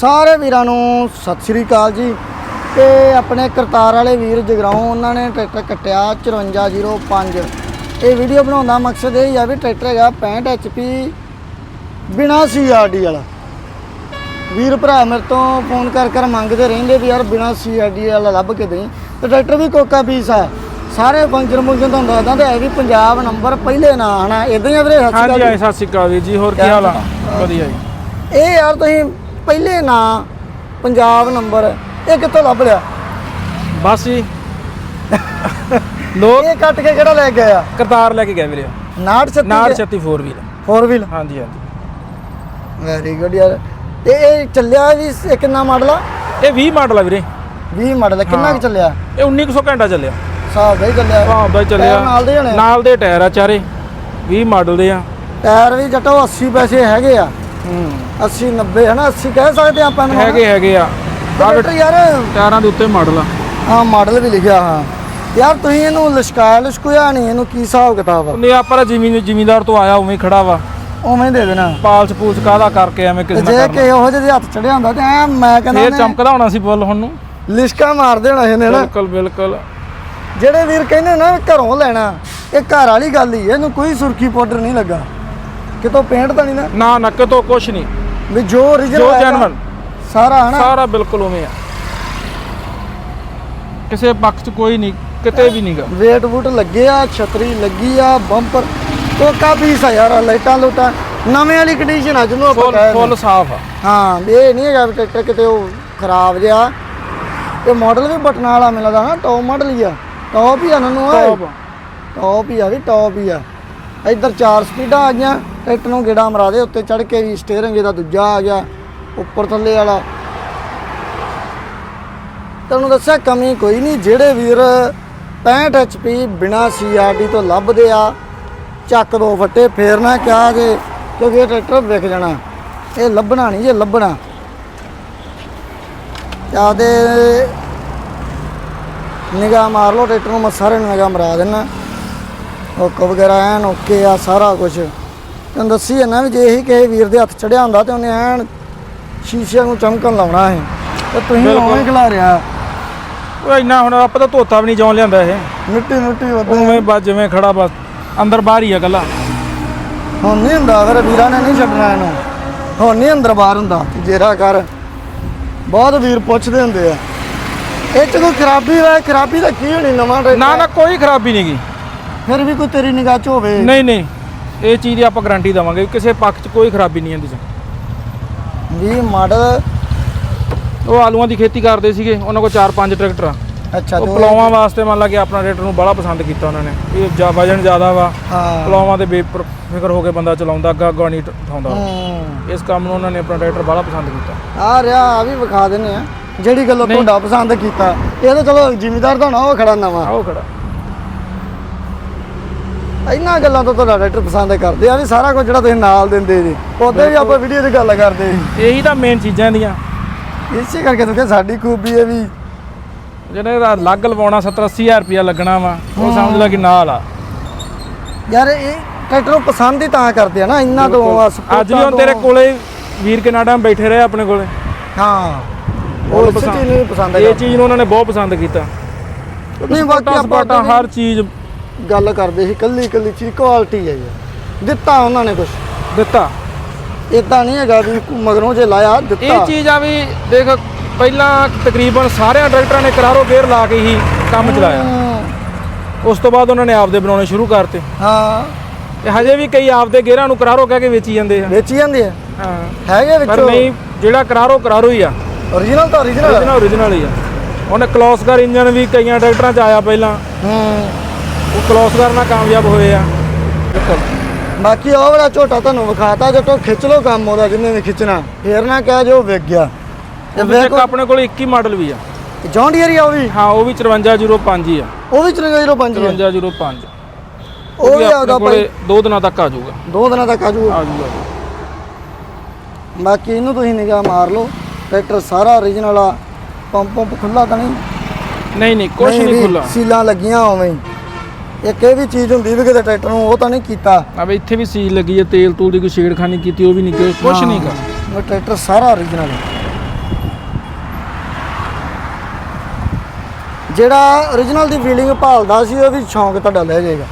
ਸਾਰੇ ਵੀਰਾਂ ਨੂੰ ਸਤਿ ਸ੍ਰੀ ਅਕਾਲ ਜੀ। ਤੇ ਆਪਣੇ ਕਰਤਾਰ ਵਾਲੇ ਵੀਰ ਜਗਰਾਉਂ ਉਹਨਾਂ ਨੇ ਟਰੈਕਟਰ ਕੱਟਿਆ 5405 ਇਹ ਵੀਡੀਓ ਬਣਾਉਣ ਦਾ ਮਕਸਦ ਇਹ ਹੀ ਆ ਵੀ ਟਰੈਕਟਰ ਹੈਗਾ 65 HP ਬਿਨਾ ਸੀਆਰਡੀ ਵਾਲਾ। ਵੀਰ ਭਰਾ ਮੇਰੇ ਤੋਂ ਫੋਨ ਕਰ ਕਰ ਮੰਗਦੇ ਰਹਿੰਦੇ ਵੀ ਯਾਰ ਬਿਨਾ ਸੀਆਰਡੀ ਵਾਲਾ ਲੱਭ ਕੇ ਦੇਈ। ਤੇ ਟਰੈਕਟਰ ਵੀ ਕੋਕਾ ਪੀਸ ਆ। ਸਾਰੇ ਫੰਕਸ਼ਨ ਫੰਕਸ਼ਨ ਤੁਹਾਨੂੰ ਦੱਸਦਾ ਤੇ ਇਹ ਵੀ ਪੰਜਾਬ ਨੰਬਰ ਪਹਿਲੇ ਨਾਂ ਹਨਾ? ਇਦਾਂ ਹੀ ਆ ਵੀਰੇ ਸਤਿ ਸ਼੍ਰੀ ਅਕਾਲ ਆਏ ਸਤਿ ਸ਼੍ਰੀ ਅਕਾਲ ਜੀ। ਹੋਰ ਕੀ ਹਾਲ ਆ? ਵਧੀਆ ਜੀ ਜੀ। ਇਹ ਯਾਰ ਤੁਸੀਂ ਪਹਿਲੇ ਨਾਂ ਪੰਜਾਬ ਨੰਬਰ ਇਹ ਕਿੱਥੋਂ ਲੱਭ ਲਿਆ? ਬਸ ਜੀ। ਲੋਕ ਇਹ ਕੱਟ ਕੇ ਕਿਹੜਾ ਲੈ ਗਿਆ ਕਰਤਾਰ ਲੈ ਕੇ ਗਏ ਵੀਰੇ। 69 ਨਾਲ 34 ਵੀਲ 4 ਵੀਲ ਹਾਂਜੀ ਹਾਂਜੀ। ਵੈਰੀ ਗੁੱਡ ਯਾਰ। ਤੇ ਇਹ ਚੱਲਿਆ ਵੀ ਇਹ ਕਿੰਨਾ ਮਾਡਲ ਆ? ਇਹ 20 ਮਾਡਲ ਆ ਵੀਰੇ। 20 ਮਾਡਲ ਕਿੰਨਾ। ਕੁ ਚੱਲਿਆ? ਇਹ 1900 ਘੰਟਾ ਚੱਲਿਆ। ਸਾਹ ਬਈ ਚੱਲਿਆ। ਹਾਂ ਬਾਈ ਚੱਲਿਆ ਨਾਲ ਦੇ? ਨਾਲ ਦੇ ਟਾਇਰ ਆ ਚਾਰੇ। 20 ਮਾਡਲ ਦੇ ਆ। ਟਾਇਰ ਵੀ ਜੱਟੋ 80 ਪੈਸੇ ਹੈਗੇ ਆ। ਹੂੰ। 80 90 ਹਨਾ? 80 ਕਹਿ ਸਕਦੇ ਆਪਾਂ ਨੂੰ ਹੈਗੇ ਹੈਗੇ ਆ। ਟਰੈਕਟਰ ਯਾਰ। ਟਾਇਰਾਂ ਦੇ ਉੱਤੇ ਮਾਡਲ ਆ। ਹਾਂ ਮਾਡਲ ਵੀ ਲਿਖਿਆ ਹਾਂ। ਯਾਰ ਤੁਸੀਂ ਇਹਨੂੰ ਲਿਸ਼ਕਾਇਆ ਲਿਸ਼ਕੋਇਆ ਨਹੀਂ ਇਹਨੂੰ ਕੀ ਹਿਸਾਬ ਕਿਤਾਬ ਆ? ਉਹਨੇ ਆ ਪਰ ਜ਼ਮੀਨ ਜ਼ਿਮੀਂਦਾਰ ਤੋਂ ਆਇਆ ਉਵੇਂ ਖੜਾ ਵਾ। ਉਵੇਂ ਦੇ ਦੇਣਾ। ਪਾਲਚ ਪੂਲਚ ਕਾਹਦਾ ਕਰਕੇ ਐਵੇਂ ਕਿਸੇ ਜੇ ਕਿ ਉਹੋ ਜਿਹੇ ਹੱਥ ਚੜਿਆ ਹੁੰਦਾ ਤੇ ਐ ਮੈਂ ਕਹਿੰਦਾ ਉਹਨੇ ਚਮਕਦਾ ਹੋਣਾ ਸੀ ਬੁੱਲ ਹੁਣ ਨੂੰ। ਲਿਸ਼ਕਾ ਮਾਰ ਦੇਣਾ ਇਹਨੇ ਨਾ ਬਿਲਕੁਲ ਬਿਲਕੁਲ। ਜਿਹੜੇ ਵੀਰ ਕਹਿੰਦੇ ਨਾ ਘਰੋਂ ਲੈਣਾ ਇਹ ਘਰ ਵਾਲੀ ਗੱਲ ਹੈ, ਇਹਨੂੰ ਕੋਈ ਸੁਰਖੀ ਪਾਊਡਰ ਨਹੀਂ ਲੱਗਾ। ਕਿਤੋਂ ਪੇਂਟ ਤਾਂ ਨਹੀਂ ਨਾ? ਨਾ ਨੱਕ ਤੋਂ ਕੁਛ ਨਹੀਂ। ਵੀ ਜੋ origignal ਜੋ genuine। ਸਾਰਾ ਹਨਾ ਸਾਰਾ ਬਿਲਕੁਲ ਉਵੇਂ ਆ। ਕਿਸੇ ਪੱਖ 'ਚ ਕੋਈ ਨਹੀਂ ਕਿਤੇ ਵੀ ਨਹੀਂਗਾ ਵੇਟ ਵੂਟ ਲੱਗੇ ਆ ਛਤਰੀ ਲੱਗੀ ਆ ਬੰਪਰ ਕੋਕਾ ਪੀਸ ਆ ਯਾਰ ਲਾਈਟਾਂ ਲੂਟਾਂ। ਨਵੇਂ ਵਾਲੀ ਕੰਡੀਸ਼ਨ ਆ ਜਿਹਨੂੰ ਆਪਾਂ ਫੁੱਲ ਕਹਿ ਫੁੱਲ ਸਾਫ਼ ਆ। ਹਾਂ ਇਹ ਨਹੀਂ ਹੈਗਾ ਟਰੈਕਟਰ ਕਿਤੇ ਉਹ ਖਰਾਬ ਜਿਹਾ। ਇਹ ਮਾਡਲ ਵੀ ਬਟਨਾਂ ਵਾਲਾ ਮਿਲਦਾ ਨਾ ਟੌਪ ਮਾਡਲ ਹੀ ਆ। ਟੌਪ ਹੀ ਆ ਨਨੂੰ ਓਏ। ਟੌਪ ਟੌਪ ਹੀ ਆ ਵੀ ਟੌਪ ਹੀ ਆ। ਇੱਧਰ ਚਾਰ ਸਪੀਡਾਂ ਆ ਗਈਆਂ ਟਰੈਕਟਰ ਨੂੰ ਗੇੜਾ ਮਰਾ ਦੇ, ਉੱਤੇ ਚੜ ਕੇ ਵੀ ਸਟੀਅਰਿੰਗ ਇਹਦਾ ਦੂਜਾ ਆ ਗਿਆ, ਉੱਪਰ ਥੱਲੇ ਵਾਲਾ। ਤੁਹਾਨੂੰ ਦੱਸਿਆ ਕਮੀ ਕੋਈ ਨਹੀਂ, ਜਿਹੜੇ ਵੀਰ 65 HP ਬਿਨਾ CRD ਤੋਂ ਲੱਭਦੇ ਆ, ਚੱਕ ਦੋ ਫੱਟੇ, ਫੇਰ ਨਾ ਕਿਹਾ ਜੇ ਕਿਉਂਕਿ ਇਹ ਟਰੈਕਟਰ ਵਿਕ ਜਾਣਾ, ਇਹ ਲੱਭਣਾ ਨਹੀਂ ਜੇ ਲੱਭਣਾ। ਜਿਆਦੇ ਨਿਗਾਹ ਮਾਰ ਲਓ, ਟਰੈਕਟਰ ਨੂੰ ਮੈਂ ਸਾਰੇ ਨੂੰ ਨਿਗਾਹ ਮਰਾ ਦੇਣਾ ਹੁੱਕ ਵਗੈਰਾ ਐਨ ਓਕੇ ਆ ਸਾਰਾ ਕੁਝ ਤੈਨੂੰ ਦੱਸੀ ਨਾ ਵੀ ਜੇ ਇਹੀ ਕਿਸੇ ਵੀਰ ਦੇ ਹੱਥ ਚੜਿਆ ਹੁੰਦਾ ਤੇ ਉਹਨੇ ਐਨ ਸ਼ੀਸ਼ੇ ਨੂੰ ਚਮਕਣ ਲਾਉਣਾ ਹੈ ਤੇ ਤੁਸੀਂ ਬਿਲਕੁਲ। ਉਵੇਂ ਖਿਲਾ ਰਿਆ ਉਹ ਇੰਨਾ ਹੁਣ ਆਪਾਂ ਤਾਂ ਧੋਤਾ ਵੀ ਨਹੀਂ ਜੌਂ ਲਿਆਂਦਾ ਇਹ। ਮਿੱਟੀ ਮਿੱਟੀ ਉਦੋਂ ਉਵੇਂ ਬਸ ਜਿਵੇਂ ਖੜਾ ਬਸ ਅੰਦਰ ਬਾਹਰ ਹੀ ਆ ਗੱਲਾਂ ਹੁਣ ਨਹੀਂ ਹੁੰਦਾ ਫਿਰ ਵੀਰਾਂ ਨੇ ਨਹੀਂ ਛੱਡਣਾ ਇਹਨੂੰ। ਹੁਣ ਨਹੀਂ ਅੰਦਰ ਬਾਹਰ ਹੁੰਦਾ ਜੇਰਾ ਕਰ। ਬਹੁਤ ਵੀਰ ਪੁੱਛਦੇ ਹੁੰਦੇ ਆ। ਇਹ ਚ ਕੋਈ ਖਰਾਬੀ ਵਾ ਖਰਾਬੀ ਤਾਂ ਕੀ ਹੋਣੀ ਨਵਾਂ ਨਾ ਨਾ ਕੋਈ ਖਰਾਬੀ ਨਹੀਂਗੀ ਫਿਰ ਵੀ ਕੋਈ ਤੇਰੀ ਨਿਗਾਹ ਚ ਹੋਵੇ? ਨਹੀਂ ਨਹੀਂ। ਇਹ ਚੀਜ਼ ਦੀ ਆਪਾਂ ਗਾਰੰਟੀ ਦਵਾਂਗੇ ਕਿਸੇ ਪੱਖ 'ਚ ਕੋਈ ਖਰਾਬੀ ਨਹੀਂ ਇਹਦੇ 'ਚ ਵੀ ਮਾਡਲ ਉਹ ਆਲੂਆਂ ਦੀ ਖੇਤੀ ਕਰਦੇ ਸੀਗੇ ਉਹਨਾਂ ਕੋਲ 4-5 ਟਰੈਕਟਰ। ਆ ਅੱਛਾ ਉਹ ਤੇ ਪਲਾਵਾਂ ਵਾਸਤੇ ਮੰਨ ਲਾ ਕਿ ਆਪਣਾ ਟਰੈਕਟਰ ਨੂੰ ਬੜਾ ਪਸੰਦ ਕੀਤਾ ਉਹਨਾਂ ਨੇ। ਇਹ ਜਾ ਵਜਨ ਜ਼ਿਆਦਾ ਵਾ ਹਾਂ। ਪਲਾਵਾਂ ਦੇ ਬੇਪਰ ਫਿਕਰ ਹੋ ਕੇ ਬੰਦਾ ਚਲਾਉਂਦਾ ਅੱਗਾ ਅੱਗਾ ਨਹੀਂ ਹੂੰ। ਇਸ ਕੰਮ ਨੂੰ ਉਹਨਾਂ ਨੇ ਆਪਣਾ ਟਰੈਕਟਰ ਬੜਾ ਪਸੰਦ ਕੀਤਾ। ਆ ਰਿਹਾ ਆ ਵੀ ਵਿਖਾ ਦਿੰਨੇ ਆ। ਜਿਹੜੀ ਗੱਲੋਂ। ਤੁਹਾਡਾ ਪਸੰਦ ਕੀਤਾ ਇਹ ਤਾਂ ਚਲੋ ਜ਼ਿਮੀਦਾਰ ਦਾ ਨਾ ਉਹ ਖੜਾ ਨਵਾਂ। ਆਓ ਖੜਾ। ਇਹਨਾਂ ਗੱਲਾਂ ਤੋਂ ਤੁਹਾਡਾ ਡਾਕਟਰ ਪਸੰਦ ਕਰਦੇ ਆ ਵੀ ਸਾਰਾ ਕੁਝ ਜਿਹੜਾ ਤੁਸੀਂ ਨਾਲ ਦਿੰਦੇ ਜੀ। ਉਹਦੇ ਵੀ ਆਪਾਂ ਵੀਡੀਓ 'ਚ ਗੱਲ ਕਰਦੇ ਇਹੀ ਤਾਂ ਮੇਨ ਚੀਜ਼ਾਂ ਇਹਦੀਆਂ ਇਸੇ ਕਰਕੇ ਤੁਸੀਂ ਸਾਡੀ ਖੂਬੀ ਹੈ ਵੀ ਜਿਹੜੇ ਲੱਗ ਲਵਾਉਣਾ 70 80000 ਰੁਪਇਆ ਲੱਗਣਾ ਵਾ ਉਹ ਸਮਝ ਲੈ ਕਿ ਨਾਲ ਆ। ਯਾਰ ਇਹ ਟਰੈਕਟਰ ਨੂੰ ਪਸੰਦ ਹੀ ਤਾਂ ਕਰਦੇ ਆ ਨਾ ਇਹਨਾਂ ਤੋਂ ਆ ਅੱਜ ਵੀ ਹੁਣ ਤੇਰੇ ਕੋਲੇ ਵੀਰ ਕਨਾਡਾ ਬੈਠੇ ਰਹੇ ਆਪਣੇ ਕੋਲੇ? ਹਾਂ। ਉਹ ਚੀਜ਼ ਨੂੰ ਪਸੰਦ ਇਹ ਚੀਜ਼ ਨੂੰ ਉਹਨਾਂ ਨੇ ਬਹੁਤ ਪਸੰਦ ਕੀਤਾ। ਨਹੀਂ ਬਾਕੀ ਆਪਾਂ ਹਰ ਚੀਜ਼ ਗੱਲ ਕਰਦੇ ਸੀ ਕੱਲੀ ਕੱਲੀ ਚੀਜ਼ ਕੁਆਲਿਟੀ ਹੈ ਯਾਰ ਦਿੱਤਾ ਉਹਨਾਂ ਨੇ ਕੁਝ ਦਿੱਤਾ। ਇਦਾਂ ਨਹੀਂ ਹੈਗਾ ਵੀ ਮਗਰੋਂ ਜੇ ਲਾਇਆ ਦਿੱਤਾ। ਇਹ ਚੀਜ਼ ਆ ਵੀ ਦੇਖ ਪਹਿਲਾਂ ਤਕਰੀਬਨ ਸਾਰਿਆਂ ਟਰੈਕਟਰਾਂ ਨੇ ਕਰਾਰੋ ਗੇਅਰ ਲਾ ਕੇ ਹੀ ਕੰਮ ਚਲਾਇਆ। ਉਸ ਤੋਂ ਬਾਅਦ ਉਹਨਾਂ ਨੇ ਆਪਦੇ ਬਣਾਉਣੇ ਸ਼ੁਰੂ ਕਰਤੇ। ਹਾਂ। ਤੇ ਹਜੇ ਵੀ ਕਈ ਆਪਦੇ ਗੇਅਰਾਂ ਨੂੰ ਕਰਾਰੋ ਕਹਿ ਕੇ ਵੇਚੀ ਜਾਂਦੇ ਆ। ਵੇਚੀ ਜਾਂਦੇ ਆ। ਹਾਂ। ਹੈਗੇ ਪਰ ਵਿੱਚੋਂ ਨਹੀਂ ਜਿਹੜਾ ਕਰਾਰੋ ਕਰਾਰੋ ਹੀ ਆ। Origignal ਤਾਂ origignal origignal origignal ਹੀ ਆ। ਉਹਨੇ ਕਲੋਸਕਰ ਇੰਜਨ ਵੀ ਕਈਆਂ ਟਰੈਕਟਰਾਂ 'ਚ ਆਇਆ ਪਹਿਲਾਂ। ਹੂੰ। ਉਹ ਕਲੋਸਕਰ ਨਾਲ ਕਾਮਯਾਬ ਹੋਏ ਆ। ਬਾਕੀ ਉਹ ਵਾਲਾ ਝੋਟਾ ਤੁਹਾਨੂੰ ਵਿਖਾਤਾ ਜੱਟੋ ਖਿੱਚ ਲੋ ਕੰਮ ਉਹਦਾ ਜਿੰਨੇ ਵੀ ਖਿੱਚਣਾ ਫੇਰ ਨਾ ਕਹਿ ਜੋ ਵਿਕ ਗਿਆ। ਤੇ ਉਹਦੇ 'ਚ ਇੱਕ ਵੇਖੋ ਆਪਣੇ ਕੋਲ 21 ਮਾਡਲ ਵੀ ਆ। ਹੀ ਆ ਉਹ ਵੀ? ਹਾਂ ਉਹ ਵੀ 5405 ਹੀ ਆ। ਉਹ ਵੀ 5305 ਹੈ 5405 ਉਹ ਵੀ ਆਪਣੇ ਆਉਦਾ ਕੋਲੇ ਦੋ ਦਿਨਾਂ ਤੱਕ ਆ ਜਾਊਗਾ। ਦੋ ਦਿਨਾਂ ਤੱਕ ਆ ਜਾਊਗਾ। ਆ ਜਾਊਗਾ ਬਾਕੀ ਇਹਨੂੰ ਤੁਸੀਂ ਨਿਗਾਹ ਮਾਰ ਲਓ ਟਰੈਕਟਰ ਸਾਰਾ origignal ਆ। ਪੰਪ ਪੰਪ ਖੁੱਲਾ ਤਾਂ ਨਹੀਂ? ਨਹੀਂ ਨਹੀਂ ਕੁਝ ਨਹੀਂ ਵੀ ਖੁੱਲਾ ਸੀਲਾਂ ਲੱਗੀਆਂ ਉਵੇਂ ਹੀ। ਇੱਕ ਇਹ ਵੀ ਚੀਜ਼ ਹੁੰਦੀ ਵੀ ਕਿਤੇ ਟਰੈਕਟਰ ਨੂੰ ਉਹ ਤਾਂ ਨਹੀਂ ਕੀਤਾ? ਆ ਇੱਥੇ ਵੀ ਸੀਲ ਲੱਗੀ ਹੈ ਤੇਲ ਤੂਲ ਦੀ ਕੋਈ ਛੇੜਖਾਨੀ ਕੀਤੀ ਉਹ ਵੀ ਨਹੀਂ ਕੋਈ ਕੁਝ ਨਹੀਂ ਕਰ ਉਹ ਟਰੈਕਟਰ ਸਾਰਾ origignal ਹੈ ਜਿਹੜਾ origignal ਦੀ ਬਿਲਡਿੰਗ ਭਾਲਦਾ ਸੀ ਉਹ ਵੀ ਸ਼ੌਂਕ ਤੁਹਾਡਾ ਲੈ ਜਾਏਗਾ।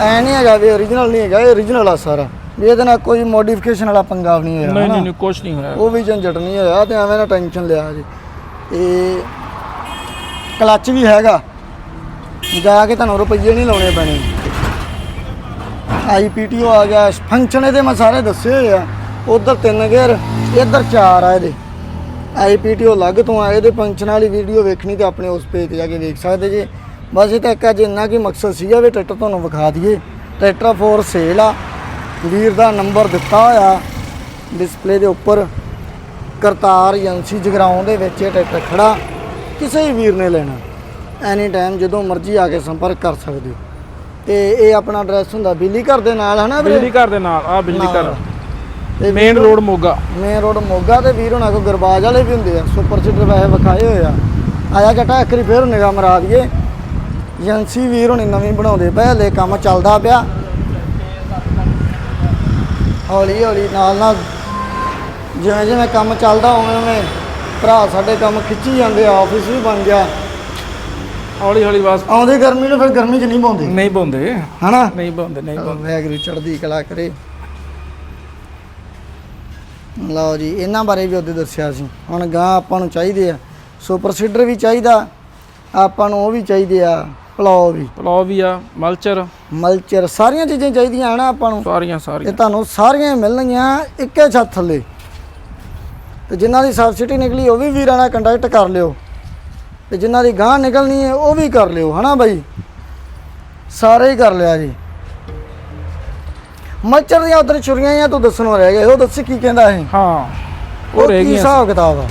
ਐ ਨਹੀਂ ਹੈਗਾ ਵੀ origignal ਨਹੀਂ ਹੈਗਾ ਇਹ origignal ਆ ਸਾਰਾ। ਵੀ ਇਹਦੇ ਨਾਲ ਕੋਈ ਮੋਡੀਫਿਕੇਸ਼ਨ ਵਾਲਾ ਪੰਗਾ ਨਹੀਂ ਹੋਇਆ ਨਹੀਂ ਨਹੀਂ ਕੁਝ ਨਹੀਂ ਹੋਇਆ। ਉਹ ਵੀ ਝੰਜਟ ਨਹੀਂ ਹੋਇਆ ਤੇ ਐਵੇਂ ਨਾ ਟੈਨਸ਼ਨ ਲਿਆ ਜੀ। ਤੇ ਕਲੱਚ ਵੀ ਹੈਗਾ। ਜਾ ਕੇ ਤੁਹਾਨੂੰ ਰੁਪਈਏ ਨਹੀਂ ਲਾਉਣੇ ਪੈਣੇ। ਆਈਪੀਟੀਓ ਆ ਗਿਆ ਫੰਕਸ਼ਨ ਇਹਦੇ ਮੈਂ ਸਾਰੇ ਦੱਸੇ ਹੋਏ ਆ। ਉਧਰ ਤਿੰਨ ਗੇਅਰ, ਇੱਧਰ ਚਾਰ ਆ ਇਹਦੇ। ਆਈਪੀਟੀਓ ਅਲੱਗ ਤੋਂ ਆ, ਇਹਦੇ ਫੰਕਸ਼ਨ ਵਾਲੀ ਵੀਡੀਓ ਵੇਖਣੀ ਤੇ ਆਪਣੇ ਉਸ ਪੇਜ ਤੇ ਜਾ ਕੇ ਵੇਖ ਸਕਦੇ ਜੇ। ਬਸ ਇਹ ਤਾਂ ਇੱਕ ਅੱਜ ਇੰਨਾ ਕੀ ਮਕਸਦ ਸੀਗਾ ਵੀ ਟਰੈਕਟਰ ਤੁਹਾਨੂੰ ਵਿਖਾ ਦਈਏ। ਟਰੈਕਟਰ ਫੋਰ ਸੇਲ ਆ। ਵੀਰ ਦਾ ਨੰਬਰ ਦਿੱਤਾ ਹੋਇਆ ਡਿਸਪਲੇ ਦੇ ਉੱਪਰ। ਕਰਤਾਰ ਏਜੰਸੀ ਜਗਰਾਉਂ ਦੇ ਵਿੱਚ ਇਹ ਟਰੈਕਟਰ ਖੜਾ। ਕਿਸੇ ਵੀ ਵੀਰ ਨੇ ਲੈਣਾ। ਐਨੀ ਟਾਈਮ ਜਦੋਂ ਮਰਜ਼ੀ ਆ ਕੇ ਸੰਪਰਕ ਕਰ ਸਕਦੇ ਹੋ। ਤੇ ਇਹ ਆਪਣਾ ਐਡਰੈਸ ਹੁੰਦਾ ਬਿਜਲੀ ਘਰ ਦੇ ਨਾਲ ਹਨਾ ਵੀਰੇ? ਬਿਜਲੀ ਘਰ ਦੇ ਨਾਲ ਆ ਬਿਜਲੀ ਘਰ। ਤੇ main road Moga. Main road Moga ਤੇ ਵੀਰ ਹੁਣਾਂ ਕੋ ਗਰਬਾਜ ਵਾਲੇ ਵੀ ਹੁੰਦੇ ਆ। ਸੁਪਰ ਸੀਡਰ ਵੈਸੇ ਵਿਖਾਏ ਹੋਏ ਆ। ਆਇਆ ਜਟਾ ਵਾਰੀ ਫੇਰ ਨਿਗਾਹ ਮਰਾ ਦਈਏ। ਏਜੰਸੀ ਵੀਰ ਹੁਣੀ ਨਵੀਂ ਬਣਾਉਂਦੇ ਪਏ ਹਲੇ ਕੰਮ ਚੱਲਦਾ ਪਿਆ। ਹੌਲੀ ਹੌਲੀ ਨਾਲ ਨਾਲ ਜਿਵੇਂ ਜਿਵੇਂ ਕੰਮ ਚੱਲਦਾ ਉਵੇਂ ਉਵੇਂ ਭਰਾ ਸਾਡੇ ਕੰਮ ਖਿੱਚੀ ਜਾਂਦੇ ਆਫਿਸ ਵੀ ਬਣ ਗਿਆ। ਹੌਲੀ ਹੌਲੀ ਬਸ। ਆਉਂਦੇ ਗਰਮੀ ਨੂੰ ਫਿਰ ਗਰਮੀ 'ਚ ਨਹੀਂ ਪਾਉਂਦੇ। ਨਹੀਂ ਪਾਉਂਦੇ। ਹਨਾ? ਨਹੀਂ ਪਾਉਂਦੇ ਨਹੀਂ ਪਾਉਂਦੇ। ਵੈਗਰੂ ਚੜਦੀ ਕਲਾ ਕਰੇ। ਲਓ ਜੀ ਇਹਨਾਂ ਬਾਰੇ ਵੀ ਉਹਦੇ ਦੱਸਿਆ ਸੀ। ਹੁਣ ਗਾਂ ਆਪਾਂ ਨੂੰ ਚਾਹੀਦੇ ਆ। ਸੁਪਰ ਸੀਡਰ ਵੀ ਚਾਹੀਦਾ ਆਪਾਂ ਨੂੰ ਉਹ ਵੀ ਚਾਹੀਦੇ ਆ ਪਲਾਓ ਵੀ। ਪਲਾਓ ਵੀ ਆ ਮਲਚਰ। ਮਲਚਰ ਸਾਰੀਆਂ ਚੀਜ਼ਾਂ ਚਾਹੀਦੀਆਂ ਹਨਾ ਆਪਾਂ ਨੂੰ। ਸਾਰੀਆਂ ਇਹ ਸਾਰੀਆਂ ਤੁਹਾਨੂੰ ਸਾਰੀਆਂ ਮਿਲਣਗੀਆਂ ਇੱਕੇ ਛੱਤ ਥੱਲੇ। ਤੇ ਜਿਨ੍ਹਾਂ ਦੀ ਸਬਸਿਡੀ ਨਿਕਲੀ ਉਹ ਵੀ ਵੀਰਾਂ ਨਾਲ ਕੰਟੈਕਟ ਕਰ ਲਿਓ। ਤੇ ਜਿਨ੍ਹਾਂ ਦੀ ਗਾਂ ਨਿਕਲਣੀ ਹੈ ਉਹ ਵੀ ਕਰ ਲਿਓ ਹਨਾ ਬਾਈ? ਸਾਰੇ ਹੀ ਕਰ ਲਿਆ ਜੀ। ਮੱਛਰ ਦੀਆਂ ਉਧਰ ਛੁਰੀਆਂ ਜਾਂ ਤੂੰ ਦੱਸਣੋਂ ਰਹਿ ਗਿਆ। ਉਹ ਦੱਸ ਕੀ ਕਹਿੰਦਾ ਇਹ? ਹਾਂ ਉਹ ਰਹਿ ਕੀ ਗਈਆਂ। ਹਿਸਾਬ ਕਿਤਾਬ ਆ?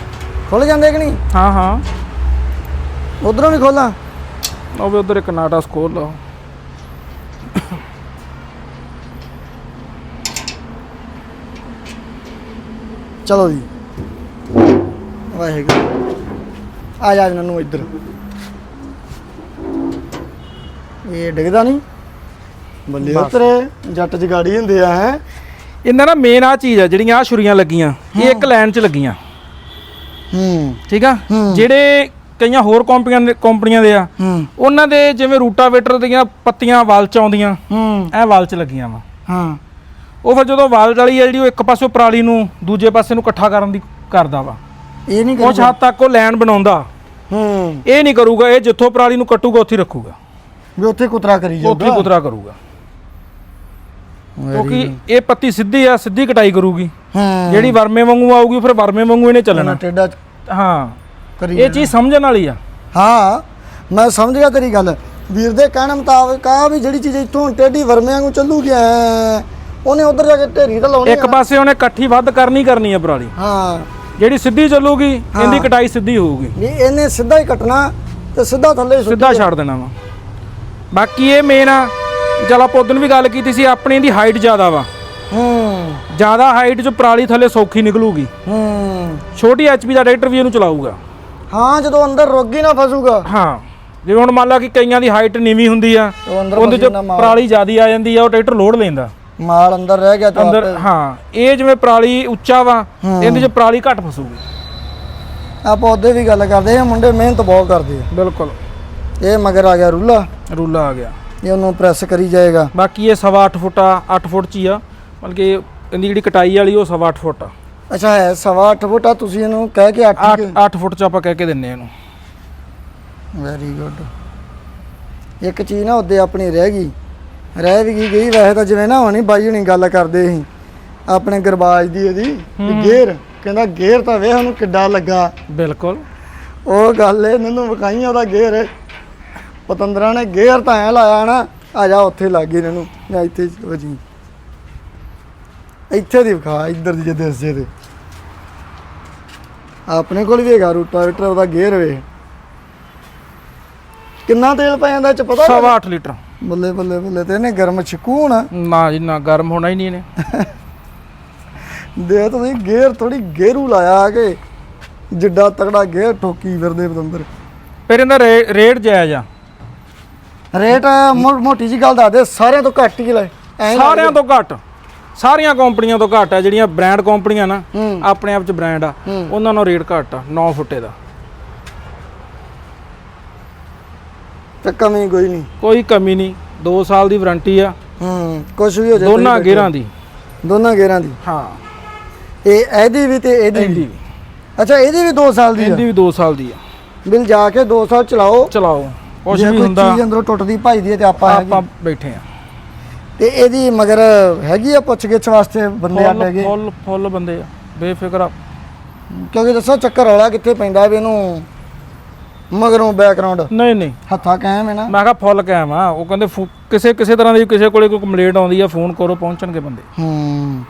ਖੁੱਲ ਜਾਂਦੇ ਕਿ ਨਹੀਂ? ਹਾਂ ਹਾਂ। ਉਧਰੋਂ ਵੀ ਖੋਲਾਂ? ਉਹ ਵੀ ਉਧਰ ਇੱਕ ਨਾਟਾ ਸਕੋਲ ਆ। ਚਲੋ ਜੀ। ਵਾਹਿਗੁਰੂ। ਆ ਜਾ ਨਨੂੰ ਇੱਧਰ। ਇਹ ਡਿੱਗਦਾ ਨਹੀਂ। ਬੱਲੇ। ਉਤਰੇ ਜੱਟ ਜਗਾੜੀ ਹੁੰਦੇ ਆ ਹੈ। ਇਹਨਾਂ ਦਾ ਮੇਨ ਆ ਚੀਜ਼ ਆ ਜਿਹੜੀਆਂ ਆ ਛੁਰੀਆਂ ਲੱਗੀਆਂ। ਇਹ ਇੱਕ ਲਾਈਨ 'ਚ ਲੱਗੀਆਂ। ਹੂੰ। ਠੀਕ ਆ। ਜਿਹੜੇ ਕਈਆਂ ਹੋਰ ਕੰਪਨੀਆਂ ਦੇ ਕੰਪਨੀਆਂ ਦੇ ਆ ਉਹਨਾਂ ਦੇ ਜਿਵੇਂ ਰੂਟਾਵੇਟਰ ਦੀਆਂ ਪੱਤੀਆਂ ਵਾਲ 'ਚ ਆਉਂਦੀਆਂ ਹੂੰ। ਐ ਵਾਲ 'ਚ ਲੱਗੀਆਂ ਵਾ। ਹਾਂ। ਉਹ ਫਿਰ ਜਦੋਂ ਵਾਲ ਵਾਲੀ ਆ ਜਿਹੜੀ ਉਹ ਇੱਕ ਪਾਸਿਓਂ ਪਰਾਲੀ ਨੂੰ ਦੂਜੇ ਪਾਸੇ ਨੂੰ ਇਕੱਠਾ ਕਰਨ ਦੀ ਕਰਦਾ ਵਾ। ਇਹ ਨਹੀਂ ਕੁਛ ਹੱਦ ਤੱਕ ਉਹ ਲਾਈਨ ਬਣਾਉਂਦਾ। ਹੂੰ। ਇਹ ਨਹੀਂ ਕਰੂਗਾ ਇਹ ਜਿੱਥੋਂ ਪਰਾਲੀ ਨੂੰ ਕੱਟੂਗਾ ਉੱਥੇ ਰੱਖੂਗਾ। ਵੀ ਉੱਥੇ ਕੁਤਰਾ ਕਰੀ ਉੱਥੇ ਜਾਊਗਾ ਕੁਤਰਾ ਕਰੂਗਾ। ਕਿਉਂਕਿ ਇਹ ਪੱਤੀ ਸਿੱਧੀ ਆ ਸਿੱਧੀ ਕਟਾਈ ਕਰੂਗੀ। ਹੂੰ। ਜਿਹੜੀ ਵਰਮੇ ਵਾਂਗੂ ਆਊਗੀ ਫਿਰ ਵਰਮੇ ਵਾਂਗੂ ਇਹਨੇ ਚੱਲਣਾ। ਟੇਡਾ ਹਾਂ। ਕਰੀ ਇਹ ਚੀਜ਼ ਸਮਝਣ ਵਾਲੀ ਆ। ਹਾਂ ਮੈਂ ਸਮਝ ਗਿਆ ਤੇਰੀ ਗੱਲ। ਵੀਰ ਦੇ ਕਹਿਣ ਮੁਤਾਬਕ ਆ ਵੀ ਜਿਹੜੀ ਚੀਜ਼ ਇੱਥੋਂ ਟੇਢੀ ਵਰਮਿਆਂ ਨੂੰ ਚੱਲੂਗੀ ਐਂ, ਉਹਨੇ ਉਧਰ ਜਾ ਕੇ ਢੇਰੀ ਤਾਂ ਲਾਉਣੀ ਇੱਕ। ਪਾਸੇ ਉਹਨੇ ਇਕੱਠੀ ਵੱਧ ਕਰਨੀ ਕਰਨੀ ਆ ਪਰਾਲੀ। ਹਾਂ। ਜਿਹੜੀ ਸਿੱਧੀ ਚੱਲੂਗੀ ਇਹਦੀ। ਕਟਾਈ ਸਿੱਧੀ ਹੋਊਗੀ। ਵੀ ਇਹਨੇ ਸਿੱਧਾ ਹੀ ਕੱਟਣਾ ਤੇ ਸਿੱਧਾ ਥੱਲੇ ਸਿੱਧਾ ਛੱਡ ਦੇਣਾ ਵਾ। ਬਾਕੀ ਇਹ ਮੇਨ ਆ ਚਲ ਆਪਾਂ ਉਦੋਂ ਵੀ ਗੱਲ ਕੀਤੀ ਸੀ ਆਪਣੀ ਦੀ ਹਾਈਟ ਜ਼ਿਆਦਾ ਵਾ। ਹੂੰ। ਜ਼ਿਆਦਾ ਹਾਈਟ 'ਚ ਪਰਾਲੀ ਥੱਲੇ ਸੌਖੀ ਨਿਕਲੂਗੀ। ਹੂੰ। ਛੋਟੀ ਐਚਪੀ ਦਾ ਟਰੈਕਟਰ ਵੀ ਇਹਨੂੰ ਚਲਾਊਗਾ। ਹਾਂ ਜਦੋਂ ਅੰਦਰ ਰੋਗੀ ਨਾ ਫਸੂਗਾ। ਹਾਂ ਜਿਵੇਂ ਹੁਣ ਮੰਨ ਲਾ ਕਿ ਕਈਆਂ ਦੀ ਹਾਈਟ ਨੀਵੀਂ ਹੁੰਦੀ ਆ ਉਹਦੇ 'ਚ ਪਰਾਲੀ ਜ਼ਿਆਦੀ ਆ ਜਾਂਦੀ ਆ ਉਹ ਟਰੈਕਟਰ ਲੋਡ ਲੈਂਦਾ। ਮਾਲ ਅੰਦਰ ਰਹਿ ਗਿਆ ਤਾਂ ਅੰਦਰ ਆਪੇ- ਹਾਂ ਇਹ ਜਿਵੇਂ ਪਰਾਲੀ ਉੱਚਾ ਵਾ। ਇਹਦੇ 'ਚ ਪਰਾਲੀ ਘੱਟ ਫਸੂਗੀ। ਆਪਾਂ ਉਹਦੇ ਵੀ ਗੱਲ ਕਰਦੇ ਆ ਮੁੰਡੇ ਮਿਹਨਤ ਬਹੁਤ ਕਰਦੇ ਆ। ਬਿਲਕੁਲ। ਇਹ ਮਗਰ ਆ ਗਿਆ ਰੂਲਾ। ਰੂਲਾ ਆ ਗਿਆ। ਇਹ ਉਹਨੂੰ ਪ੍ਰੈਸ ਕਰੀ ਜਾਏਗਾ। ਬਾਕੀ ਇਹ ਸਵਾ 8 ਫੁੱਟ ਆ 8 ਫੁੱਟ ਚ ਹੀ ਆ ਮਤਲਬ ਕਿ ਇਹਦੀ ਜਿਹੜੀ ਕਟਾਈ ਵਾਲੀ ਉਹ ਸਵਾ 8 ਫੁੱਟ ਆ। ਅੱਛਾ ਹੈ ਸਵਾ ਅੱਠ ਫੁੱਟ ਆ ਤੁਸੀਂ ਇਹਨੂੰ ਕਹਿ ਕੇ 8 8 8 ਫੁੱਟ ਚ ਆਪਾਂ ਕਹਿ ਕੇ ਦਿੰਨੇ ਇਹਨੂੰ। ਵੈਰੀ ਗੁੱਡ ਇੱਕ ਚੀਜ਼ ਨਾ ਉਹਦੇ ਆਪਣੀ ਰਹਿ ਗਈ। ਰਹਿ ਵੀ ਗਈ? ਗਈ ਵੈਸੇ ਤਾਂ ਜਿਵੇਂ ਨਾ ਹੁਣੀ ਬਾਈ ਹੁਣੀ ਗੱਲ ਕਰਦੇ ਸੀ। ਆਪਣੇ ਗਰਬਾਜ ਦੀ ਉਹਦੀ ਵੀ ਗੇਰ ਕਹਿੰਦਾ ਗੇਰ ਤਾਂ ਵੇਖ ਉਹਨੂੰ ਕਿੱਡਾ ਲੱਗਾ। ਬਿਲਕੁਲ। ਉਹ ਗੱਲ ਇਹ ਮੈਨੂੰ ਵਿਖਾਈ ਉਹਦਾ ਗੇਰ। ਪਤੰਦਰਾਂ ਨੇ ਗੇਰ ਤਾਂ ਐ ਲਾਇਆ ਨਾ ਆ ਜਾ ਉੱਥੇ ਲੱਗ ਗਈ ਇਹਨਾਂ ਨੂੰ ਜਾਂ ਇੱਥੇ ਵਜੀ। ਇੱਥੇ ਦੀ ਵਿਖਾ ਇੱਧਰ ਦੀ ਜਿਹਦੇ ਹਿੱਸੇ ਤੇ। ਆਪਣੇ ਕੋਲ ਵੀ ਹੈਗਾ ਰੂਟਾਵੇਟਰ ਉਹਦਾ ਗੇਰ ਵੇ। ਕਿੰਨਾ ਤੇਲ ਪੈ ਜਾਂਦਾ ਚ ਪਤਾ ਸਵਾ 8 ਲੀਟਰ। ਬੱਲੇ ਬੱਲੇ ਬੱਲੇ ਤੇ ਇਹਨੇ ਗਰਮ ਛਕੂ ਹੋਣਾ ਨਾ ਜੀ ਨਾ ਗਰਮ ਹੋਣਾ ਹੀ ਨਹੀਂ ਇਹਨੇ। ਦੇ ਤੁਸੀਂ ਗੇਰ ਥੋੜੀ ਗੇਰੂ ਲਾਇਆ ਕਿ। ਜਿੱਡਾ ਤਗੜਾ ਗੇਰ ਠੋਕੀ ਫਿਰਦੇ ਪਤੰਦਰ। ਫਿਰ ਇਹਦਾ ਰੇਟ ਜਾਇਜ਼ ਆ। ਰੇਟ ਮੋਟੀ ਜੀ ਗੱਲ ਦੱਸ ਦੇ ਸਾਰਿਆਂ ਤੋਂ ਘੱਟ ਹੀ ਲੈ। ਐਂ ਲਾ ਸਾਰਿਆਂ ਤੋਂ ਘੱਟ। ਸਾਰੀਆਂ ਕੰਪਨੀਆਂ ਤੋਂ ਘੱਟ ਆ ਜਿਹੜੀਆਂ ਬ੍ਰਾਂਡ ਕੰਪਨੀਆਂ ਨਾ। ਆਪਣੇ ਆਪ ਚ ਬ੍ਰਾਂਡ ਆ। ਉਹਨਾਂ ਨੂੰ ਰੇਟ ਘੱਟ ਆ 9 ਫੁੱਟੇ ਦਾ। ਤੇ ਕਮੀ ਕੋਈ ਨਹੀਂ। ਕੋਈ ਕਮੀ ਨਹੀਂ। 2 ਸਾਲ ਦੀ ਵਾਰੰਟੀ ਆ। ਹੂੰ ਕੁਝ ਵੀ ਹੋ ਜਾਏ ਦੋਨਾਂ ਗੇਅਰਾਂ ਦੀ। ਦੋਨਾਂ ਗੇਅਰਾਂ ਦੀ। ਹਾਂ। ਇਹ ਇਹਦੀ ਵੀ ਤੇ ਇਹਦੀ ਇਹਦੀ ਵੀ। ਅੱਛਾ ਇਹਦੀ ਵੀ 2 ਸਾਲ ਦੀ ਆ? ਇਹਦੀ ਵੀ 2 ਸਾਲ ਦੀ ਆ। ਬਿਲ ਜਾ ਕੇ 2 ਸਾਲ ਚਲਾਓ। ਚਲਾਓ। ਕੁਝ ਜੇ ਵੀ ਕੋਈ ਹੁੰਦਾ ਚੀਜ਼ ਅੰਦਰੋਂ ਟੁੱਟਦੀ ਭਜਦੀ ਹੈ ਤੇ ਆਪਾਂ ਹੈਗੇ। ਆਪਾਂ ਬੈਠੇ ਆ। ਤੇ ਇਹਦੀ ਮਗਰ ਹੈਗੀ ਆ ਪੁੱਛ ਗਿੱਛ ਵਾਸਤੇ ਬੰਦੇ ਆ ਫੁੱਲ ਹੈਗੇ? ਫੁੱਲ ਫੁੱਲ ਬੰਦੇ ਆ। ਬੇਫਿਕਰ ਆ। ਕਿਉਂਕਿ ਦੱਸੋ ਚੱਕਰ ਵਾਲਾ ਕਿੱਥੇ ਪੈਂਦਾ ਵੀ ਇਹਨੂੰ ਮਗਰੋਂ ਬੈਕਗ੍ਰਾਉਂਡ ਨਹੀਂ ਨਹੀਂ। ਹੱਥਾਂ ਕਾਇਮ ਹੈ ਨਾ। ਮੈਂ ਕਿਹਾ ਫੁੱਲ ਕੈਮ ਆ। ਉਹ ਕਹਿੰਦੇ ਫੋ- ਕਿਸੇ ਕਿਸੇ ਤਰ੍ਹਾਂ ਦੀ ਕਿਸੇ ਕੋਲੇ ਕੋਈ ਕੰਪਲੇਂਟ ਆਉਂਦੀ ਆ ਫੋਨ ਕਰੋ ਪਹੁੰਚਣਗੇ ਬੰਦੇ। ਹੂੰ।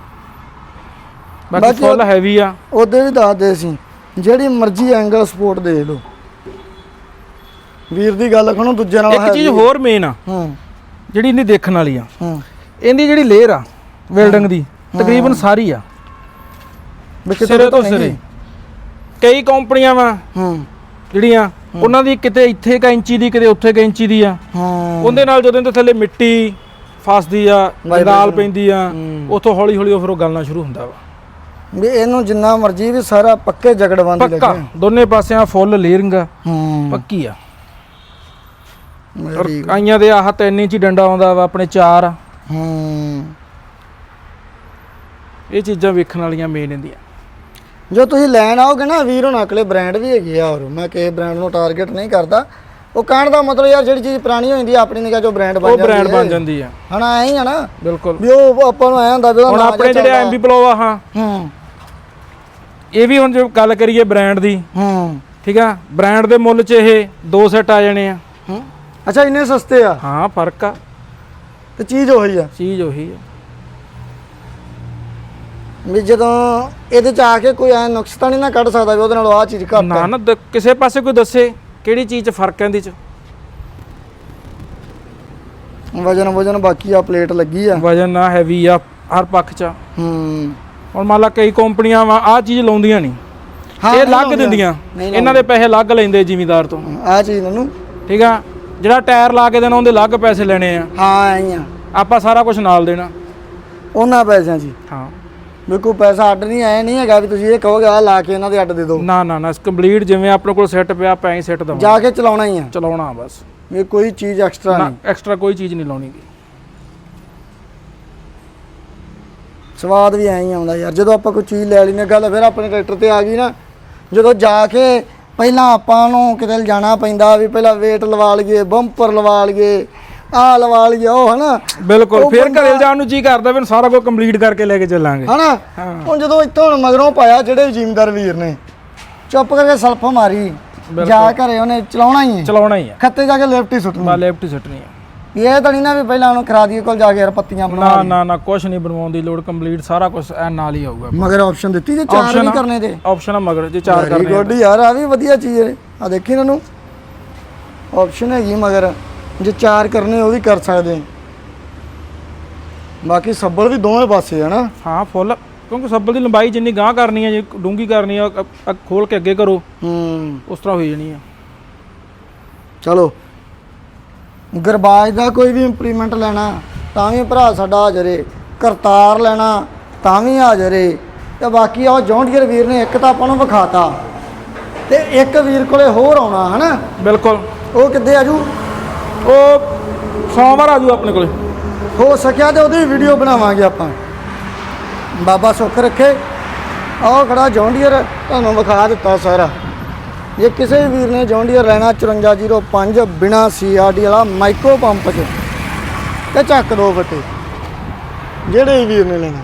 ਬਾਕੀ ਬਾਕੀ ਫੁੱਲ ਹੈਵੀ ਆ। ਉਹਦੇ ਵੀ ਦੱਸਦੇ ਸੀ ਜਿਹੜੀ ਮਰਜ਼ੀ ਐਂਗਲ ਸਪੋਰਟ ਦੇ ਲਓ। ਵੀਰ ਦੀ ਗੱਲ ਖਣੋ ਦੂਜੇ ਨਾਲ ਇੱਕ ਚੀਜ਼ ਹੋਰ ਮੇਨ ਆ। ਹੂੰ। ਜਿਹੜੀ ਇਹਦੀ ਦੇਖਣ ਵਾਲੀ ਆ। ਹੂੰ। ਇਹਦੀ ਜਿਹੜੀ ਲੇਅਰ ਆ ਵੈਲਡਿੰਗ ਦੀ ਤਕਰੀਬਨ ਸਾਰੀ ਆ। ਵੀ ਕਿਤੇ ਸਿਰੇ ਤੋਂ ਨਹੀਂ ਸਿਰੇ। ਕਈ ਕੰਪਨੀਆਂ ਵਾ ਹੂੰ। ਜਿਹੜੀਆਂ ਉਹਨਾਂ ਦੀ ਕਿਤੇ ਇੱਥੇ ਕ ਇੰਚੀ ਦੀ ਕਿਤੇ ਉੱਥੇ ਕ ਇੰਚੀ ਦੀ ਆ। ਹਾਂ। ਉਹਦੇ ਨਾਲ ਜਦੋਂ ਇਹਦੇ ਥੱਲੇ ਮਿੱਟੀ ਫਸਦੀ ਆ। ਜੰਗਾਲ ਪੈਂਦੀ ਆ। ਉੱਥੋਂ ਹੌਲੀ ਹੌਲੀ ਉਹ ਫਿਰ ਉਹ ਗਲਣਾ ਸ਼ੁਰੂ ਹੁੰਦਾ ਵਾ। ਵੀ ਇਹਨੂੰ ਜਿੰਨਾ ਮਰਜ਼ੀ ਵੀ ਸਾਰਾ ਪੱਕੇ ਜਗੜਵਾਂ ਦੀ ਪੱਕਾ। ਲੱਗੇ। ਦੋਨੇ ਪਾਸਿਆਂ ਫੁੱਲ ਲੇਅਰਿੰਗ ਆ। ਹੂੰ। ਪੱਕੀ ਆ। ਆਈਆਂ ਦੇ ਆਹ 3 ਇੰਚੀ ਡੰਡਾ ਆਉਂਦਾ ਵਾ ਆਪਣੇ 4 ਆ। ਹੂੰ। ਇਹ ਚੀਜ਼ਾਂ ਵੇਖਣ ਵਾਲੀਆਂ ਮੇਨ ਹੁੰਦੀਆਂ ਜੋ ਤੁਸੀਂ ਲੈਣ ਆਓਗੇ ਨਾ ਵੀਰ ਹੋਣਾ ਕੋਲੇ ਬ੍ਰਾਂਡ ਵੀ ਹੈਗੇ ਆ ਔਰ ਮੈਂ ਕਿਸੇ ਬ੍ਰਾਂਡ ਨੂੰ ਟਾਰਗੇਟ ਨਹੀਂ ਕਰਦਾ। ਉਹ ਕਹਿਣ ਦਾ ਮਤਲਬ ਯਾਰ ਜਿਹੜੀ ਚੀਜ਼ ਪੁਰਾਣੀ ਹੋ ਜਾਂਦੀ ਆ ਆਪਣੀ ਨਿਗਾਹ ਚੋਂ ਬ੍ਰਾਂਡ ਬਣ ਉਹ ਜਾਂਦੀ ਬ੍ਰਾਂਡ। ਬਣ ਜਾਂਦੀ ਆ। ਹਨਾ ਐਂ ਹੀ ਆ ਨਾ? ਬਿਲਕੁਲ। ਵੀ ਉਹ ਆਪਾਂ ਨੂੰ ਐਂ ਹੁੰਦਾ ਵੀ ਉਹਦਾ ਹੁਣ ਨਾਂ ਆਪਣੇ ਜਿਹਾ ਜਿਹੜੇ। ਐਮਬੀ ਪਲੋ ਆ ਹਾਂ। ਹੂੰ। ਇਹ ਵੀ ਹੁਣ ਜੇ ਗੱਲ ਕਰੀਏ ਬ੍ਰਾਂਡ ਦੀ। ਹੂੰ। ਠੀਕ ਆ? ਬ੍ਰਾਂਡ ਦੇ ਮੁੱਲ 'ਚ ਇਹ ਦੋ ਸੈੱਟ ਆ ਜਾਣੇ ਆ। ਹੂੰ। ਅੱਛਾ ਇੰਨੇ ਸਸਤੇ ਆ? ਹਾਂ ਫ਼ਰਕ ਆ। ਤੇ ਚੀਜ਼ ਉਹੀ ਆ। ਚੀਜ਼ ਉਹੀ ਆ। ਵੀ ਜਦੋਂ ਇਹਦੇ ਚ ਆ ਕੇ ਕੋਈ ਐ ਨੁਕਸ ਤਾਂ ਨਹੀਂ ਨਾ ਕੱਢ ਸਕਦਾ ਵੀ ਉਹਦੇ ਨਾਲ ਆਹ ਚੀਜ਼ ਘੱਟ ਨਾ ਨਾ ਦ- ਕਿਸੇ ਪਾਸੇ ਕੋਈ ਦੱਸੇ ਕਿਹੜੀ ਚੀਜ਼ 'ਚ ਫ਼ਰਕ ਹੈ ਇਹਦੇ 'ਚ? ਵਜਨ ਵਜਨ ਬਾਕੀ ਆ ਪਲੇਟ ਲੱਗੀ ਆ। ਵਜਨ ਨਾ ਹੈਵੀ ਆ ਹਰ ਪੱਖ 'ਚ। ਹੂੰ। ਹੁਣ ਮੰਨ ਲਾ ਕਈ ਕੰਪਨੀਆਂ ਵਾ ਆ ਚੀਜ਼ ਲਾਉਂਦੀਆਂ ਨਹੀਂ। ਹਾਂ, ਇਹ ਨਹੀਂ ਲੱਗ ਲਾਉਂਦੀਆਂ। ਦਿੰਦੀਆਂ। ਨਹੀਂ ਇਹਨਾਂ ਦੇ ਪੈਸੇ ਲੱਗ ਲੈਂਦੇ ਜ਼ਿਮੀਦਾਰ ਤੋਂ। ਆ ਚੀਜ਼ ਨੂੰ। ਠੀਕ ਆ? ਜਿਹੜਾ ਟਾਇਰ ਲਾ ਕੇ ਦੇਣਾ ਉਹਦੇ ਲੱਗ ਪੈਸੇ ਲੈਣੇ ਆ। ਹਾਂ ਐਂ ਹੀ ਆ ਆਪਾਂ ਸਾਰਾ ਕੁਝ ਨਾਲ ਦੇਣਾ। ਉਹਨਾਂ ਪੈਸਿਆਂ 'ਚ ਹੀ। ਹਾਂ। ਵੀ ਕੋਈ ਪੈਸਾ ਅੱਡ ਨਹੀਂ ਆਇਆ ਨਹੀਂ ਹੈਗਾ ਵੀ ਤੁਸੀਂ ਇਹ ਕਹੋਗੇ ਆ ਲਾ ਕੇ ਇਹਨਾਂ ਦੇ ਅੱਡ ਦੇ ਦਿਓ। ਨਾ ਨਾ ਨਾ ਕੰਪਲੀਟ ਜਿਵੇਂ ਆਪਣੇ ਕੋਲ ਸੈੱਟ ਪਿਆ ਆਪਾਂ ਐਂ ਸੈੱਟ ਦਵਾਂ ਜਾ ਕੇ ਚਲਾਉਣਾ ਹੀ ਆ। ਚਲਾਉਣਾ ਬਸ। ਵੀ ਕੋਈ ਚੀਜ਼ ਐਕਸਟਰਾ ਨਾ ਨਹੀਂ। ਐਕਸਟਰਾ ਕੋਈ ਚੀਜ਼ ਨਹੀਂ ਲਾਉਣੀ ਗੀ। ਸਵਾਦ ਵੀ ਐਂ ਹੀ ਆਉਂਦਾ ਯਾਰ ਜਦੋਂ ਆਪਾਂ ਕੋਈ ਚੀਜ਼ ਲੈ ਲੈਨੇ ਗੱਲ ਫਿਰ ਆਪਣੇ ਟਰੈਕਟਰ ਤੇ ਆ ਗਈ ਨਾ ਜਦੋਂ ਜਾ ਕੇ ਪਹਿਲਾਂ ਆਪਾਂ ਨੂੰ ਕਿਤੇ ਜਾਣਾ ਪੈਂਦਾ ਵੀ ਪਹਿਲਾਂ ਵੇਟ ਲਵਾ ਲਈਏ ਬੰਪਰ ਲਵਾ ਲਈਏ ਆ ਲਵਾ ਉਹ ਹਨਾ? ਬਿਲਕੁਲ ਉਹ ਫਿਰ ਘਰੇ ਜਾਣ ਨੂੰ ਜੀ ਕਰਦਾ ਵੀ ਸਾਰਾ ਕੁਝ ਕੰਪਲੀਟ ਕਰਕੇ ਲੈ ਕੇ ਚੱਲਾਂਗੇ। ਹਨਾ? ਹਾਂ। ਹੁਣ ਜਦੋਂ ਇੱਥੋਂ ਮਗਰੋਂ ਪਾਇਆ ਜਿਹੜੇ ਜ਼ਿਮੀਂਦਾਰ ਵੀਰ ਨੇ ਚੁੱਪ ਕਰਕੇ ਸਲਫ ਮਾਰੀ। ਜਾ ਘਰੇ ਉਹਨੇ ਚਲਾਉਣਾ ਹੀ ਹੈ। ਚਲਾਉਣਾ ਹੀ ਆ ਖੱਤੇ ਜਾ ਕੇ ਲੈਫਟ ਹੀ ਸੁੱਟਣਾ। ਬਾ ਲੈਫਟ ਹੀ ਸੁੱਟਣੀ ਆ ਇਹ ਤਾਂ ਨਹੀਂ ਨਾ ਵੀ ਪਹਿਲਾਂ ਉਹਨੂੰ ਖਰਾਦੀਏ ਕੋਲ ਜਾ ਕੇ ਯਾਰ ਪੱਤੀਆਂ ਬਣਾ ਨਾ ਨਾ ਨਾ ਕੁਝ ਨਹੀਂ ਬਣਵਾਉਣ ਦੀ ਲੋੜ ਕੰਪਲੀਟ ਸਾਰਾ ਕੁਝ ਐ ਨਾਲ ਹੀ ਆਊਗਾ। ਮਗਰ ਆਪਸ਼ਨ ਦਿੱਤੀ ਜੇ ਚਾਰ ਆ। ਕਰਨੇ ਤੇ। ਆਪਸ਼ਨ ਆ ਮਗਰ ਜੇ ਚਾਰ ਕਰਨੇ ਗੁੱਡ ਯਾਰ ਆ ਵੀ ਵਧੀਆ ਚੀਜ਼ ਹੈ। ਆ ਦੇਖੀ ਇਹਨਾਂ ਨੂੰ ਆਪਸ਼ਨ ਹੈਗੀ ਮਗਰ। ਜੇ ਚਾਰ ਕਰਨੇ ਉਹ ਵੀ ਕਰ ਸਕਦੇ ਆ। ਬਾਕੀ ਸੱਬਲ ਵੀ ਦੋਵੇਂ ਪਾਸੇ ਹੈ ਨਾ। ਹਾਂ ਫੁੱਲ। ਕਿਉਂਕਿ ਸੱਬਲ ਦੀ ਲੰਬਾਈ ਜਿੰਨੀ ਗਾਂ ਕਰਨੀ ਹੈ ਜੇ ਡੂੰਗੀ ਕਰਨੀ ਆ ਅ- ਅ- ਖੋਲ ਕੇ ਅੱਗੇ ਕਰੋ ਹੂੰ। ਉਸ ਤਰ੍ਹਾਂ ਹੋ ਜਾਣੀ ਆ। ਚਲੋ। ਗਰਬਾਜ ਦਾ ਕੋਈ ਵੀ ਇੰਪਲੀਮੈਂਟ ਲੈਣਾ ਤਾਂ ਵੀ ਭਰਾ ਸਾਡਾ ਹਾਜ਼ਰੇ ਕਰਤਾਰ ਲੈਣਾ ਤਾਂ ਵੀ ਹਾਜ਼ਰੇ ਤੇ ਬਾਕੀ ਉਹ ਜੌਂਡੀਅਰ ਵੀਰ ਨੇ ਇੱਕ ਤਾਂ ਆਪਾਂ ਨੂੰ ਵਿਖਾਤਾ। ਤੇ ਇੱਕ ਵੀਰ ਕੋਲੇ ਹੋਰ ਆਉਣਾ ਹਨਾ? ਬਿਲਕੁਲ। ਉਹ ਕਿੱਦੇ ਆਜੂ ਉਹ ਸੋਮਵਾਰ ਆਜੂ ਆਪਣੇ ਕੋਲੇ। ਹੋ ਸਕਿਆ ਤੇ ਉਹਦੀ ਵੀਡੀਓ ਬਣਾਵਾਂਗੇ ਆਪਾਂ। ਬਾਬਾ ਸੁੱਖ ਰੱਖੇ। ਆਹ ਖੜਾ ਜੌਂਡੀਅਰ, ਤੁਹਾਨੂੰ ਵਿਖਾ ਦਿੱਤਾ ਸਾਰਾ। ਜੇ ਕਿਸੇ ਵੀਰ ਨੇ ਜੌਂਡੀਅਰ ਲੈਣਾ 5405 ਬਿਨਾ ਸੀਆਰਡੀ ਵਾਲਾ ਮਾਈਕਰੋ ਪੰਪ 'ਚ ਤੇ ਚੱਕ ਦੋ ਫੱਟੇ ਜਿਹੜੇ ਵੀਰ ਨੇ ਲੈਣਾ।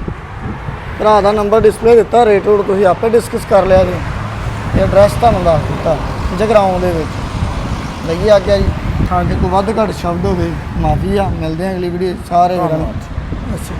ਭਰਾ ਦਾ ਨੰਬਰ ਡਿਸਪਲੇ ਦਿੱਤਾ ਰੇਟ ਰੂਟ ਤੁਸੀਂ ਆਪੇ ਡਿਸਕਸ ਕਰ ਲਿਆ ਜੀ। ਐਡਰੈਸ ਤੁਹਾਨੂੰ ਦੱਸ ਦਿੱਤਾ, ਜਗਰਾਉਂ ਦੇ ਵਿੱਚ। ਲੱਗੀ ਆ ਗਿਆ ਜੀ। ਜੇ ਕੋਈ ਵੱਧ ਘੱਟ ਸ਼ਬਦ ਹੋਵੇ ਮਾਫੀ ਆ ਮਿਲਦੇ ਆ ਅਗਲੀ ਵੀਡੀਓ। ਸਾਰੇ ਵੀਰਾਂ ਨੂੰ ਅੱਛਾ